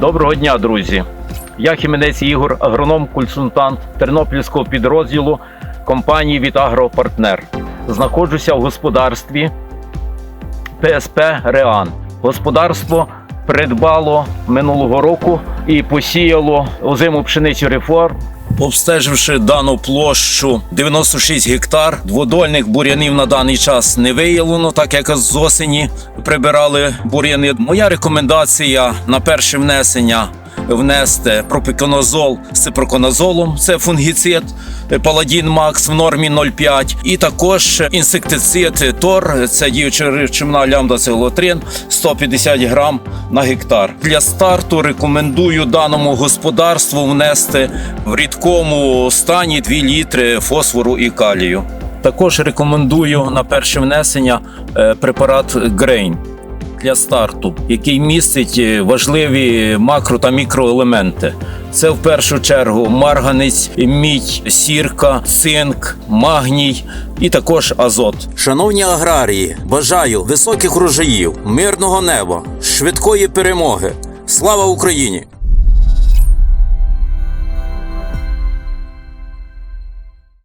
Доброго дня, друзі. Я Хіменець Ігор, агроном-консультант Тернопільського підрозділу компанії Вітагропартнер. Знаходжуся в господарстві ПСП Реан. Господарство придбало минулого року і посіяло озиму пшеницю реформ. Обстеживши дану площу 96 гектар, дводольних бур'янів на даний час не виявлено, так як з осені прибирали бур'яни. Моя рекомендація на перше внесення внести пропіконозол з ципроконазолом, це фунгіцид Паладін Макс в нормі 0,5, і також інсектицид Тор, це діюча речовина лямдацилотрин 150 грам на гектар. Для старту рекомендую даному господарству внести в рідкому стані 2 літри фосфору і калію. Також рекомендую на перше внесення е, препарат Грейн для старту, який містить е, важливі макро та мікроелементи. Це в першу чергу марганець, мідь, сірка, цинк, магній і також азот. Шановні аграрії, бажаю високих урожаїв, мирного неба, швидкої перемоги. Слава Україні!